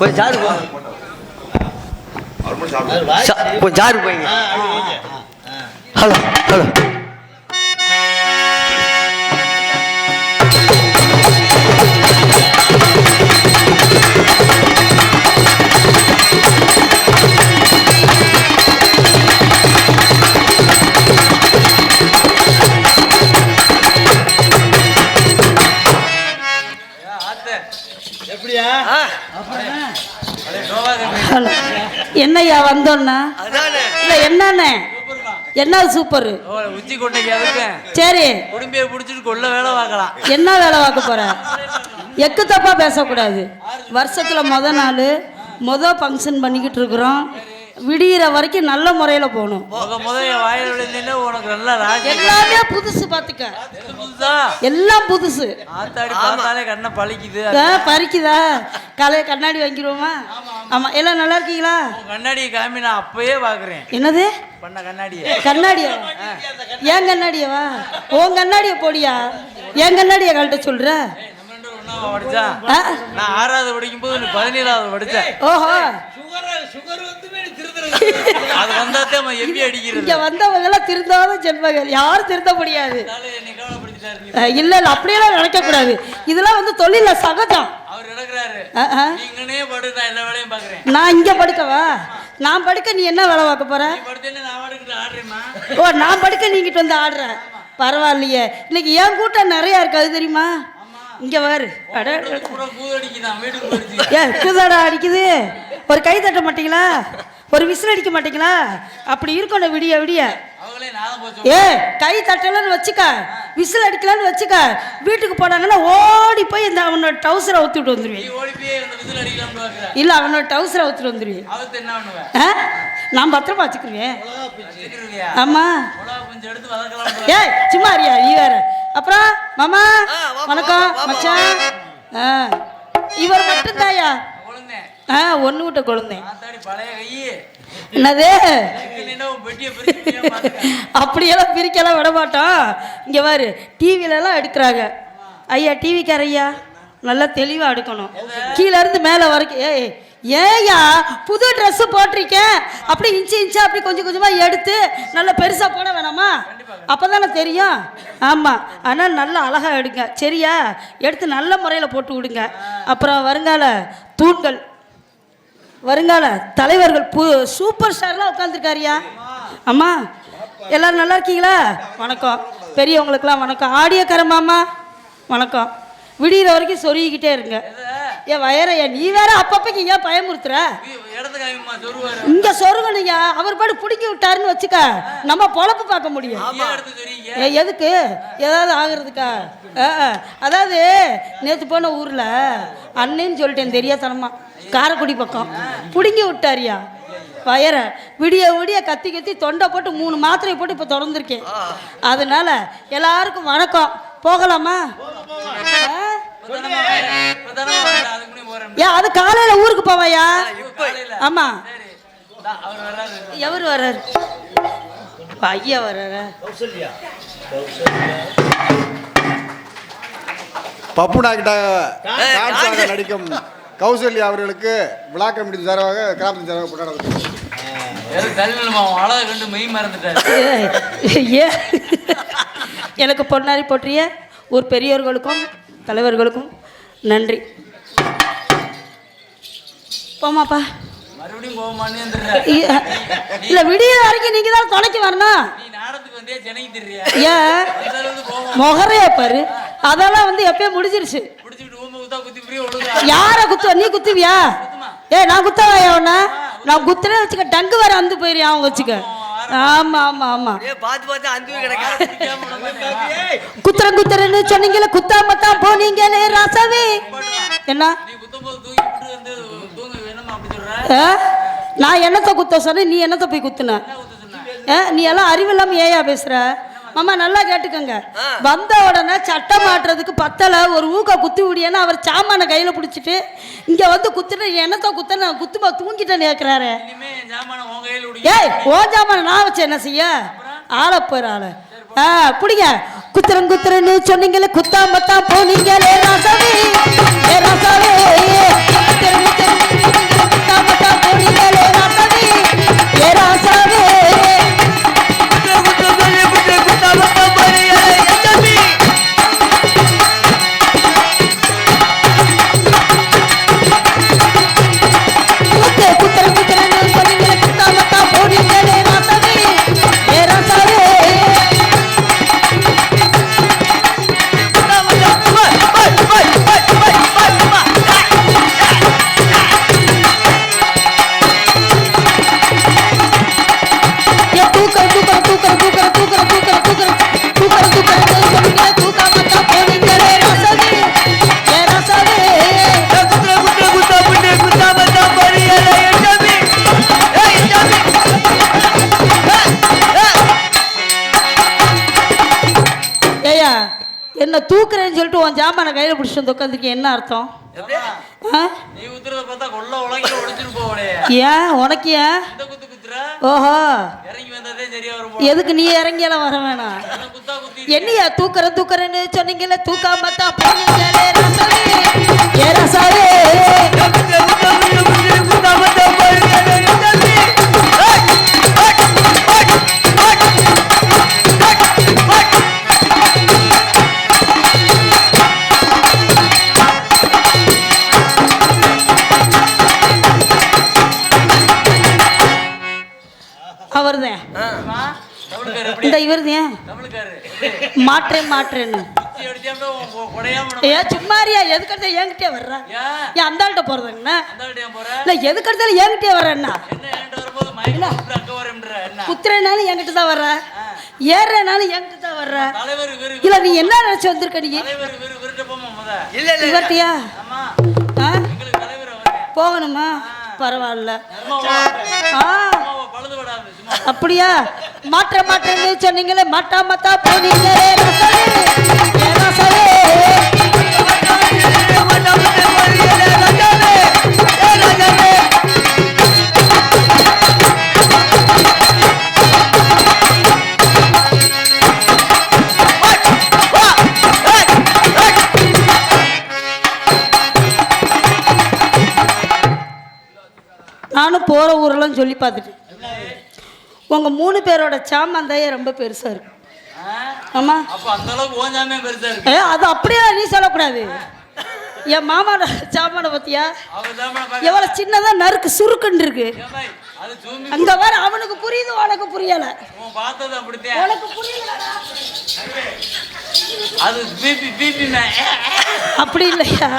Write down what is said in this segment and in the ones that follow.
கொஞ்சம் சாரு கொஞ்சம் sir போய்ங்க. Hello hello. என்னய்யா வந்தோன்னா? இல்லை என்னண்ணே? என்ன சூப்பர் உச்சி கொண்டைக்கு சரி. குடும்பியை பிடிச்சிட்டு கொள்ள வேலை பார்க்கலாம். என்ன வேலை பார்க்க போற? எக்கு தப்பா பேசக்கூடாது. வருஷத்துல முத நாள் முத ஃபங்க்ஷன் பண்ணிக்கிட்டு இருக்கிறோம். விடிகிற வரைக்கும் நல்ல முறையில் போகணும். எல்லாமே புதுசு பார்த்துக்க புதுசா? எல்லாம் புதுசு. ஆத்தாடி பார்த்தாலே கண்ணை பழிக்குது. ஆ, பறிக்குதா? கலை கண்ணாடி வாங்கிடுவோமா? ஆமாம் எல்லாம் நல்லா இருக்கீங்களா? உன் கண்ணாடியை காமி நான் அப்பயே பாக்குறேன். என்னது? பண்ண கண்ணாடியை. கண்ணாடியா? ஏன் கண்ணாடியவா? உன் கண்ணாடிய போடியா? என் கண்ணாடிய கழட்ட ஆ? நான் ஆறாவது படிக்கும் போது நீ பதினேழாவது படிச்ச. ஓஹோ. அது வந்தாத்தே நம்ம எம்பி அடிக்கிறது. இங்க வந்தவங்க எல்லாம் திருந்தாத ஜென்மங்கள் யாரும் திருத்த முடியாது. இல்ல இல்ல அப்படியெல்லாம் நினைக்க கூடாது இதெல்லாம் வந்து தொழில சகஜம். நான் இங்க படுக்கவா? நான் படுக்க நீ என்ன வேலை பார்க்க போற? நீ படுத்தேன்னு நான் வாடகைக்கு ஆடுறேம்மா. ஓ நான் படுக்க நீங்கிட்டு வந்து ஆடுற. பரவாயில்லையே. இன்னைக்கு என் கூட்டம் நிறைய இருக்கு அது தெரியுமா? இங்க வாரு குதாடா அடிக்குது. ஒரு கை தட்ட மாட்டீங்களா? ஒரு விசில் அடிக்க மாட்டீங்களா? அப்படி இருக்கணும் விடிய விடிய. அவங்களே நான் போச்சு ஏ கை தட்டலன்னு வச்சுக்க. விசில் அடிக்கலன்னு வச்சுக்க. வீட்டுக்கு போனாங்கன்னா ஓடி போய் இந்த அவனோட டவுசரை ஊற்றிட்டு நீ வந்துடுவேன் இல்லை அவனோட டவுசரை ஊற்றிட்டு வந்துடுவேன் நான் பத்திரமா வச்சுக்கிருவேன். ஆமாம் ஏய் சும்மா அறியா நீ வேற. அப்புறம் மாமா வணக்கம் மச்சான். ஆ. இவர் மட்டும்தாயா குழந்தை ஆ ஒன்று விட்ட குழந்தை. என்னது? அப்படியெல்லாம் பிரிக்கலாம் விட மாட்டோம். இங்கே பாரு டிவிலலாம் எடுக்கிறாங்க. ஐயா டிவிக்கார ஐயா நல்லா தெளிவாக எடுக்கணும். கீழே இருந்து மேலே வரைக்கும் ஏய் ஏய்யா புது ட்ரெஸ்ஸு போட்டிருக்கேன். அப்படி இன்ச்சு இன்ச்சா அப்படி கொஞ்சம் கொஞ்சமாக எடுத்து நல்லா பெருசாக போட வேணாமா? அப்போ தானே தெரியும். ஆமாம் ஆனால் நல்லா அழகாக எடுங்க. சரியா? எடுத்து நல்ல முறையில் போட்டு விடுங்க. அப்புறம் வருங்கால தூண்கள். வருங்கால தலைவர்கள் பு சூப்பர் ஸ்டார்லாம் உட்காந்துருக்காருயா அம்மா எல்லாரும் நல்லா இருக்கீங்களா? வணக்கம். பெரியவங்களுக்கெல்லாம் வணக்கம். ஆடியோ மாமா வணக்கம். விடிகிற வரைக்கும் சொருகிக்கிட்டே இருங்க. ஏன் வயரையா நீ வேற அப்பப்பக்கு ஏன் பயமுறுத்துற? இங்க சொருகணுங்க அவர் பாடு பிடிக்கி விட்டாருன்னு வச்சுக்க நம்ம பொழப்பு பார்க்க முடியும். எதுக்கு? ஏதாவது ஆகுறதுக்கா. அதாவது நேற்று போன ஊரில் அண்ணன்னு சொல்லிட்டேன் தெரியாதனமா. காரைக்குடி பக்கம். பிடுங்கி விட்டாரியா? வயர விடிய விடிய கத்தி கத்தி தொண்டை போட்டு மூணு மாத்திரை போட்டு இப்போ திறந்துருக்கேன். அதனால எல்லாருக்கும் வணக்கம். போகலாமா? ஏன் அது காலையில் ஊருக்கு போவாயா? வர்றாரு. எவர் வர்றாரு? ஐயா வர்றாரா. பப்புனா கிட்ட டான்ஸாக நடிக்கும் கௌசல்யா அவர்களுக்கு விழா கமிட்டி சார்பாக கிராமத்தின் சார்பாக கொண்டாடப்பட்டது எனக்கு பொன்னாரி போற்றிய ஊர் பெரியோர்களுக்கும் தலைவர்களுக்கும் நன்றி. போமாப்பா இல்லை விடிய வரைக்கும் நீங்கள் தான் துணைக்கு வரணும். முகரைய பாரு. அதெல்லாம் வந்து எப்பயும் முடிஞ்சிருச்சு. யாரை குத்துவ? நீ குத்துவியா? ஏ நான் குத்தவாயா உன்ன நான் குத்துனே வச்சுக்க டங்கு வர வந்து போயிருயா அவங்க வச்சுக்க. ஆமா ஆமா ஆமா ஏ பார்த்து பார்த்து அந்து குத்துறேன் குத்துறேன்னு சொன்னீங்களே குத்தாம தான் போனீங்களே ராசாவே. என்ன? நீ குத்தும் போது தூக்கி விட்டு வந்து தூங்க வேணுமா அப்படி சொல்ற? ஆ? நான் என்னத்தை குத்த சொன்னேன்? நீ என்னத்தை போய் குத்துன? நீ எல்லாம் அறிவில்லாம ஏயா பேசுற? மாமா நல்லா கேட்டுக்கோங்க. வந்த உடனே சட்டம் மாட்டுறதுக்கு பத்தல ஒரு ஊக்க குத்தி விடியேன்னு அவர் சாமான கையில பிடிச்சிட்டு இங்க வந்து குத்துட்டு என்னத்தை குத்த நான் குத்துமா தூங்கிட்டேன்னு கேட்கிறாரு ஏய் ஓ சாமான நான் வச்சு என்ன செய்ய? ஆளப்போர் ஆளு ஆ பிடிங்க. குத்துறன் குத்துறன்னு சொன்னீங்களே குத்தாம தான் போனீங்களே ராசாவே ஏ ராசாவே குத்துறன் என்ன தூக்குறேன்னு சொல்லிட்டு உன் ஜாமான கையில பிடிச்சிட்டு வந்து உட்காந்துருக்கேன் என்ன அர்த்தம்? ஏன்? உனக்கு ஏன்? ஓஹோ. எதுக்கு நீ இறங்கியெல்லாம் வர வேணாம்? என்னையா தூக்குறேன் தூக்குறேன்னு சொன்னீங்கல்ல தூக்காம தான் இந்த தமிழுக்காரு எப்படி? மாற்றேன் மாற்றேன்னு. ஏ சும்மாரியா எதுக்கடுத்த என்கிட்டே வர்ற? ஏன் ஏன் அந்த ஆள்கிட்ட போறதுங்கண்ணா ஏன் இல்ல எதுக்கடுத்தாலும் என்கிட்டே வர்றேன்னா குத்துறேனாலும் என்கிட்ட தான் வர்ற. ஏறுறேனாலும் என்கிட்ட தான் வர்ற. இல்ல நீ என்ன நினைச்சு வந்திருக்க நீ? தலைவர் விரு விருட்ட போமா முத? இல்ல இல்ல இவர்ட்டியா போகணுமா? பரவாயில்ல. ஆ. அப்படியா? மாற்ற மாற்றேன்னு சொன்னீங்களே மாட்டா மாத்தா போனீங்களே நானும் போகிற ஊரெல்லாம் சொல்லி பார்த்துட்டேன். உங்கள் மூணு பேரோட சாமாந்தாயே ரொம்ப பெருசாக இருக்கு? ஆமாம் ஏ அது அப்படியே நீ சொல்லக்கூடாது. என் மாமாவோட சாமானை பத்தியா எவ்வளோ சின்னதாக நறுக்கு சுருக்குன்னு இருக்கு. அங்க வர அவனுக்கு புரியுது உனக்கு புரியல. உனக்கு பிபி அப்படி இல்லையா?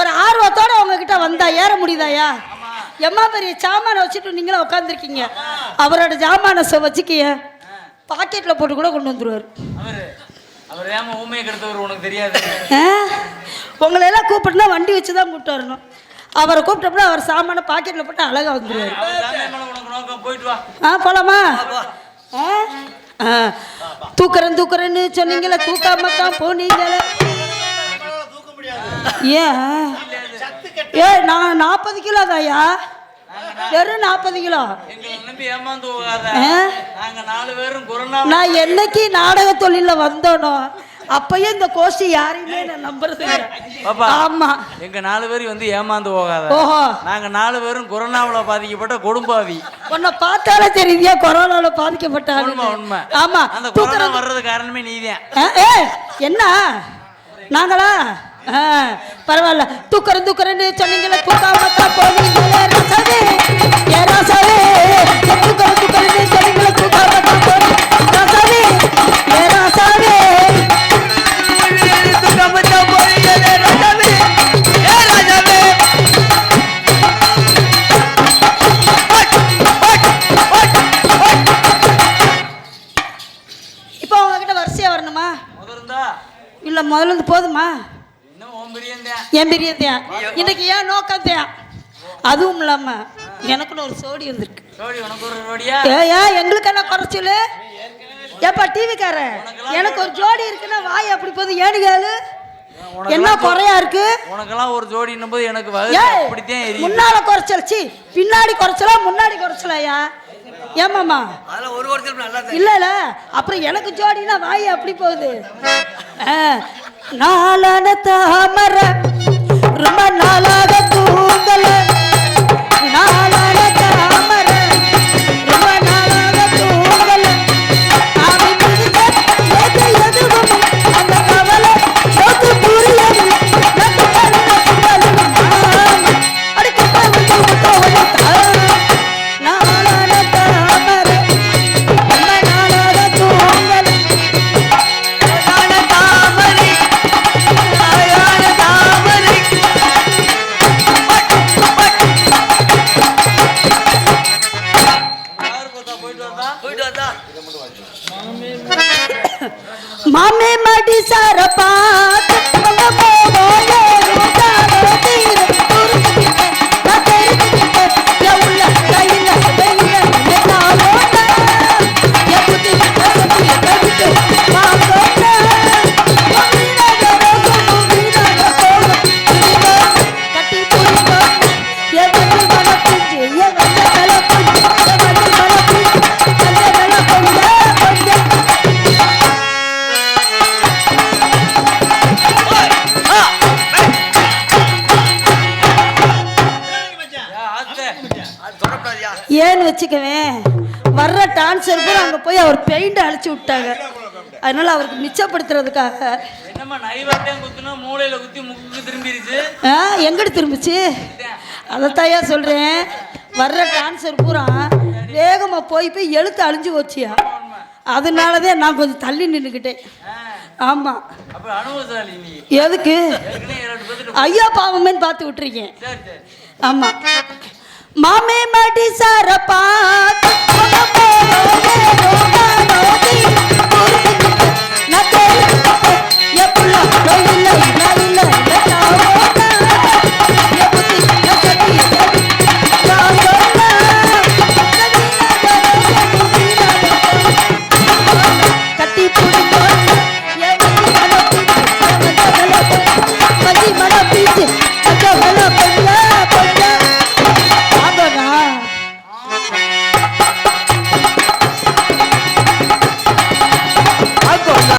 ஒரு ஆர்வத்தோட உங்ககிட்ட வந்தா ஏற முடியுதாயா? எம்மா பெரிய சாமானை வச்சுட்டு நீங்களும் உட்காந்துருக்கீங்க அவரோட ஜாமானை வச்சுக்கிய பாக்கெட்டில் போட்டு கூட கொண்டு வந்துருவார். உங்களை எல்லாம் கூப்பிட்டுனா வண்டி வச்சு தான் கூப்பிட்டு வரணும் அவரை கூப்பிட்டப்பட அவர் சாமானை பாக்கெட்டில் போட்டு அழகாக வந்துருவார். ஆ போலாமா? ஆ? ஆ. தூக்குறேன் தூக்குறேன்னு சொன்னீங்களே தூக்காம தான் போனீங்களே. ஏன்? ஏ நான் நாற்பது கிலோ தாயா வெறும் நாற்பது கிலோ. எங்களை நம்பி ஏமாந்து போகாத. ஆ? நாங்க நாலு பேரும் கொரோனா நான் என்னைக்கு நாடக தொழில வந்தோனோ அப்பயும் இந்த கோஷ்டி யாரையுமே நான் நம்புறது. ஆமா. எங்க நாலு பேரும் வந்து ஏமாந்து போகாத. ஓஹோ. நாங்க நாலு பேரும் கொரோனாவுல பாதிக்கப்பட்ட கொடும்பாவி. உன்னை பார்த்தாலே தெரியுதியா கொரோனால பாதிக்கப்பட்ட உண்மை. உண்மை. ஆமா அந்த கொரோனா வர்றது காரணமே நீதான். என்ன? நாங்களா? பரவாயில்ல. தூக்குறேன் தூக்குறேன்னு சொன்னீங்களே தூக்காம தான் போனீங்களே ரசாவே ஏ ரசாவே ஏ தூக்குறேன் சொன்னீங்களே தூக்காம தான் போனீங்க என் பிரியத்தையா? இன்னைக்கு ஏன் நோக்கத்தையா? அதுவும் இல்லாம எனக்குன்னு ஒரு சோடி வந்திருக்கு. ஏயா எங்களுக்கு என்ன குறைச்சல்? ஏப்பா டிவிக்காரன் எனக்கு ஒரு ஜோடி இருக்குன்னா வாய் அப்படி போகுது? ஏன்னு கேளு என்ன குறையா இருக்கு? உனக்கெல்லாம் ஒரு ஜோடின்னும் போது எனக்கு அப்படித்தான் முன்னால குறைச்சல். சி பின்னாடி குறைச்சலா முன்னாடி குறைச்சலையா ஏமாமா ஒரு வருஷம் இல்ல இல்ல. அப்புறம் எனக்கு ஜோடினா வாய் அப்படி போகுது? நாளான தாமர ரொம்ப நாளாக தூங்கலை. ஏன்னு வச்சுக்கவேன். வர்ற டான்ஸர் கூட அங்கே போய் அவர் பெயிண்ட் அழிச்சு விட்டாங்க. அதனால அவருக்கு மிச்சப்படுத்துறதுக்காக. எங்கிட்டு திரும்பிச்சு? அதைத்தாயா சொல்கிறேன் வர்ற டான்ஸர் பூரா வேகமாக போய் போய் எழுத்து அழிஞ்சு போச்சியா. அதனால தான் நான் கொஞ்சம் தள்ளி நின்றுக்கிட்டேன் ஆமாம் எதுக்கு? ஐயா பாவமேன்னு பார்த்து விட்டுருக்கேன். சரி மாமே மாட்டி சாரப்பா. நட்டே எப்புள்ள